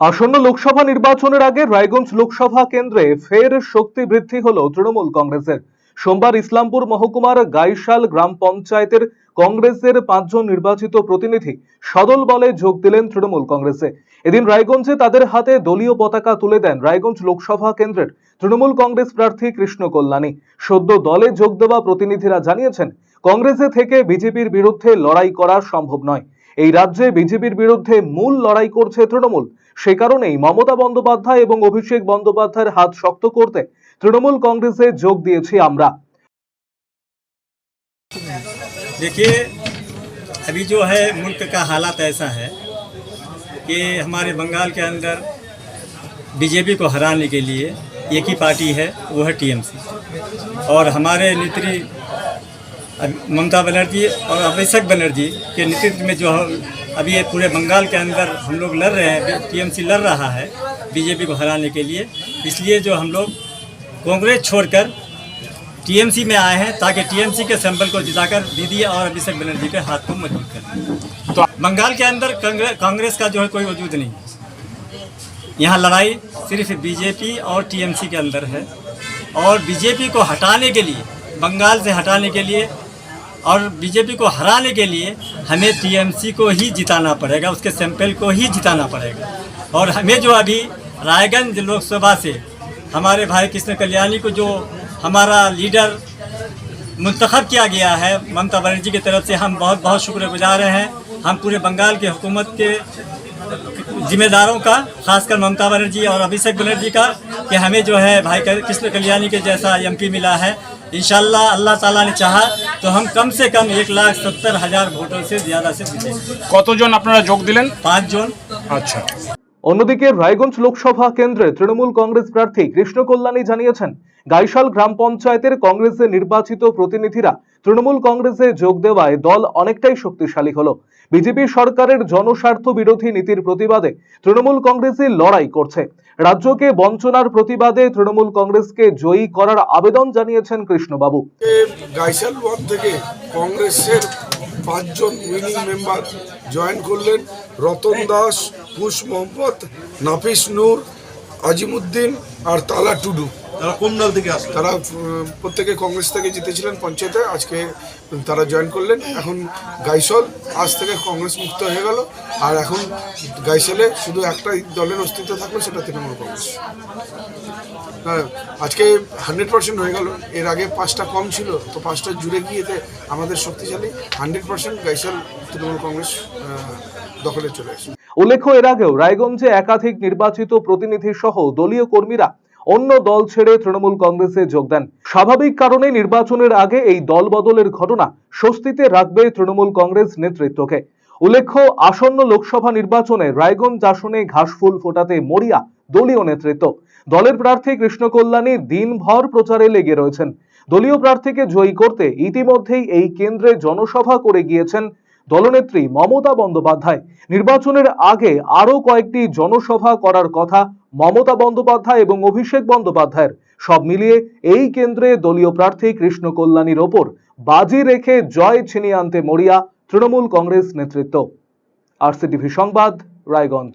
আসন্ন লোকসভা নির্বাচনের আগে রায়গঞ্জ লোকসভা কেন্দ্রে ফের শক্তি বৃদ্ধি হলো তৃণমূল কংগ্রেসের। সোমবার ইসলামপুর মহকুমার গাইশাল গ্রাম পঞ্চায়েতের কংগ্রেসের পাঁচজন নির্বাচিত প্রতিনিধি সদল বলে যোগ দিলেন তৃণমূল কংগ্রেসে। এদিন রায়গঞ্জে তাদের হাতে দলীয় পতাকা তুলে দেন রায়গঞ্জ লোকসভা কেন্দ্রের তৃণমূল কংগ্রেস প্রার্থী কৃষ্ণ কল্যাণী। সদ্য দলে যোগ দেওয়া প্রতিনিধিরা জানিয়েছেন, কংগ্রেসে থেকে বিজেপির বিরুদ্ধে লড়াই করা সম্ভব নয়। এই রাজ্যে বিজেপির বিরুদ্ধে মূল লড়াই করছে তৃণমূল সে কারণেই মমতা বন্দ্যোপাধ্যায় এবং অভিষেক বন্দ্যোপাধ্যায়ের হাত শক্ত করতে তৃণমূল কংগ্রেসে যোগ দিয়েছি আমরা देखिए अभी जो है मुल्क का हालात ऐसा है कि हमारे बंगाल के अंदर बीजेपी को हराने के लिए एक ही पार्टी है वो है टीएमसी और हमारे नेत्री अब- ममता बनर्जी और अभिषेक बनर्जी के नेतृत्व में जो अभी ये पूरे बंगाल के अंदर हम लोग लड़ रहे हैं, टीएमसी लड़ रहा है बीजेपी को हराने के लिए। इसलिए जो हम लोग कांग्रेस छोड़कर टीएमसी में आए हैं ताकि टीएमसी के सैंपल को जिताकर दीदी और अभिषेक बनर्जी के हाथ को मज़बूत करें। तो बंगाल के अंदर कांग्रेस का जो है कोई वजूद नहीं। यहाँ लड़ाई सिर्फ़ बीजेपी और टीएमसी के अंदर है और बीजेपी को हटाने के लिए, बंगाल से हटाने के लिए और बीजेपी को हराने के लिए हमें टीएमसी को ही जिताना पड़ेगा, उसके सैंपल को ही जिताना पड़ेगा। और हमें जो अभी रायगंज लोकसभा से हमारे भाई कृष्ण कल्याणी को जो हमारा लीडर मुंतखब किया गया है, ममता बनर्जी की तरफ़ से हम बहुत बहुत शुक्रगुजार हैं। हम पूरे बंगाल की हुकूमत के जिम्मेदारों का, खासकर ममता बनर्जी और अभिषेक बनर्जी का, कि हमें जो है भाई कृष्ण कल्याणी के जैसा एमपी मिला है इंशाल्लाह अल्लाह ताला ने चाहा तो हम कम से कम एक लाख सत्तर हजार वोटों से ज़्यादा से जीतेंगे কতজন আপনারা যোগ দিলেন पाँच जोन আচ্ছা অন্যদিকে রায়গঞ্জ লোকসভা কেন্দ্রে তৃণমূল কংগ্রেস প্রার্থী কৃষ্ণ কল্যাণী জানিয়েছেন, গাইশাল গ্রাম পঞ্চায়েতের কংগ্রেসে নির্বাচিত প্রতিনিধিরা তৃণমূল কংগ্রেসে যোগ দেওয়ায় দল অনেকটাই শক্তিশালী হলো। বিজেপি সরকারের জনস্বার্থ বিরোধী নীতির প্রতিবাদে তৃণমূল কংগ্রেসে লড়াই করছে। রাজ্যকে বঞ্চনার প্রতিবাদে তৃণমূল কংগ্রেসকে জয়ী করার আবেদন জানিয়েছেন কৃষ্ণবাবু। থেকে কংগ্রেসের পাঁচজন উইনিং মেম্বার জয়েন করলেন। রতন দাস কুশ মোহাম্মদ নাফিস নূর আজিমুদ্দিন আর তালা টুডু। তারা কোন দল থেকে আসলো? তারা প্রত্যেকে কংগ্রেস থেকে জিতেছিলেন পঞ্চায়েতে আজকে তারা জয়েন করলেন। এখন গাইসল আজ থেকে কংগ্রেস মুক্ত হয়ে গেল। আর এখন গাইসলে শুধু একটাই দলের অস্তিত্ব থাকল সেটা তৃণমূল কংগ্রেস। হ্যাঁ আজকে হান্ড্রেড পার্সেন্ট হয়ে গেল। এর আগে পাঁচটা কম ছিল তো পাঁচটা জুড়ে গিয়েতে আমাদের শক্তিশালী। হান্ড্রেড পার্সেন্ট গাইসল তৃণমূল কংগ্রেস দখলে চলে আসে উল্লেখ্য, এর আগেও রায়গঞ্জে একাধিক নির্বাচিত প্রতিনিধি সহ দলীয় কর্মীরা অন্য দল ছেড়ে তৃণমূল কংগ্রেসে যোগ দেন। স্বাভাবিক কারণে নির্বাচনের আগে এই দল বদলের ঘটনা স্বস্তিতে রাখবে তৃণমূল কংগ্রেস নেতৃত্বকে। উল্লেখ্য, আসন্ন লোকসভা নির্বাচনে রায়গঞ্জ আসনে ঘাসফুল ফোটাতে মরিয়া দলীয় নেতৃত্ব। দলের প্রার্থী কৃষ্ণ কল্যাণী দিনভর প্রচারে লেগে রয়েছেন। দলীয় প্রার্থীকে জয়ী করতে ইতিমধ্যেই এই কেন্দ্রে জনসভা করে গিয়েছেন দলনেত্রী মমতা বন্দ্যোপাধ্যায়। নির্বাচনের আগে আরও কয়েকটি জনসভা করার কথা মমতা বন্দ্যোপাধ্যায় এবং অভিষেক বন্দ্যোপাধ্যায়ের। সব মিলিয়ে এই কেন্দ্রে দলীয় প্রার্থী কৃষ্ণ কল্যাণীর ওপর বাজি রেখে জয় ছিনিয়ে আনতে মরিয়া তৃণমূল কংগ্রেস নেতৃত্ব। আর সংবাদ, রায়গঞ্জ।